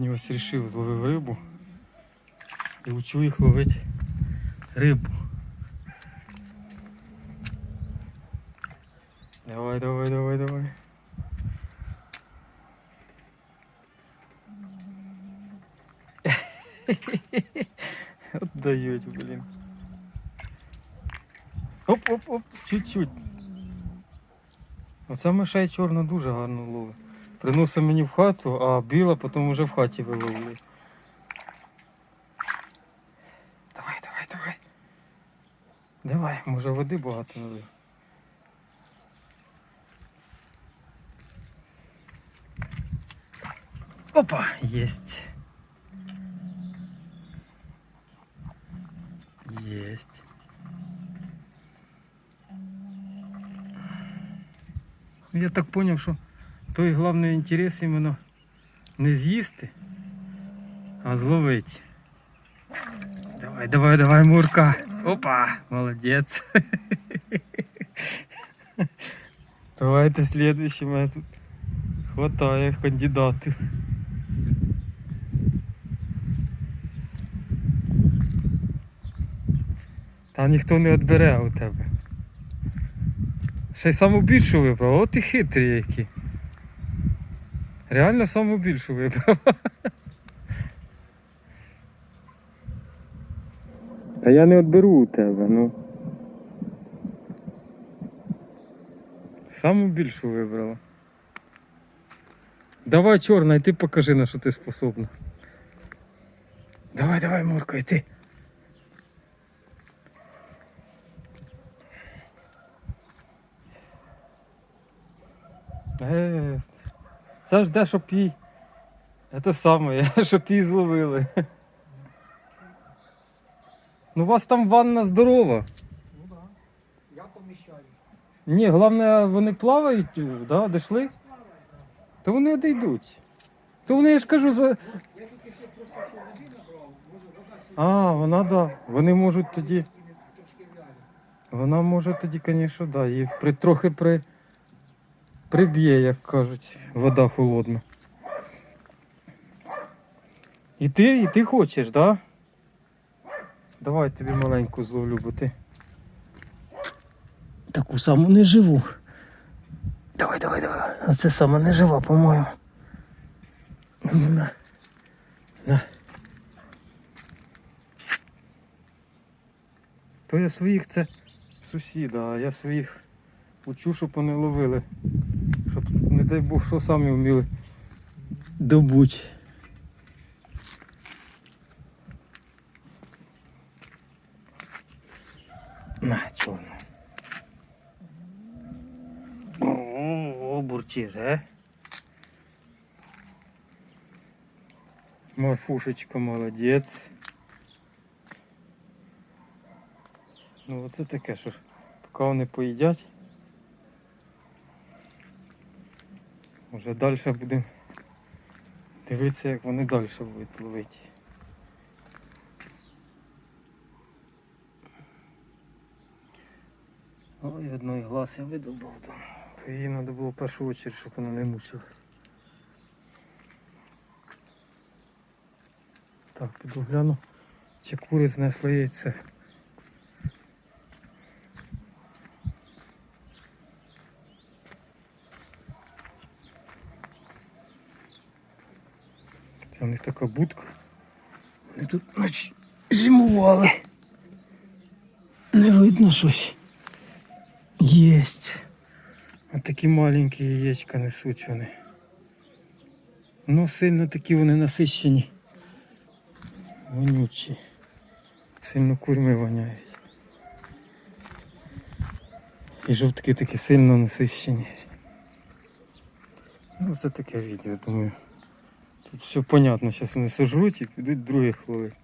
Сьогодні ось рішив, зловив рибу і учу їх ловити рибу. Давай, давай, давай, давай. Отдають, блін. Оп, оп, оп, чуть-чуть. Оця мишей чорна дуже гарно ловить. Приносить мені в хату, а біла потім вже в хаті виловлює. Давай, давай, давай. Давай, може води багато налив. Опа, єсть. Єсть. Я так зрозумів, що той головний інтерес іменно не з'їсти, а зловити. Давай, давай, давай, Мурка. Опа, молодець. Давайте следующий тут хватає кандидатів. Та ніхто не відбере у тебе. Ще й саму більшу вибрав, от і хитрі які. Реально саму більшу вибрав. Та я не відберу у тебе, ну. Саму більшу вибрала. Давай, чорна, і ти покажи на що ти способна. Давай, давай, Мурка, йти. Е, Це ж де, щоб їй. Це саме, щоб її зловили. Ну у вас там ванна здорова. Ну да. Я поміщаю. Ні, головне, вони плавають, да, дійшли? То вони одійдуть. То вони, я ж кажу, за. Я тільки що просто води набрав, може вода сюди А, вона да. Вони можуть тоді. Вона може тоді, звісно, да. І при, трохи при, приб'є, як кажуть, вода холодна. І ти, і ти хочеш, да? Давай тобі маленьку зловлю, бо ти. Таку саму не живу. Давай, давай, давай. А це саме не жива, по-моєму. На. На. То я своїх це сусіда, а я своїх учу, щоб вони ловили. Щоб, не дай Бог, що самі вміли добуть. На, чорно. О, бурчиш, е? Марфушечка молодець. Ну оце таке, що ж, поки вони поїдять. Вже далі будемо дивитися, як вони далі будуть ловити. Ой, одної глаз я видобув там. То їй треба було в першу чергу, щоб вона не мучилась. Так, піду гляну, чи кури знесли яйце. Це у них така будка. Вони тут наче зимували. Не видно щось. Єсть. Ось такі маленькі яєчка несуть вони. Ну, сильно такі вони насищені. Вонючі. Сильно курми воняють. І жовтки такі сильно насищені. Ну, це таке відео, думаю. Тут все понятно, зараз вони сожруть і підуть других ловити.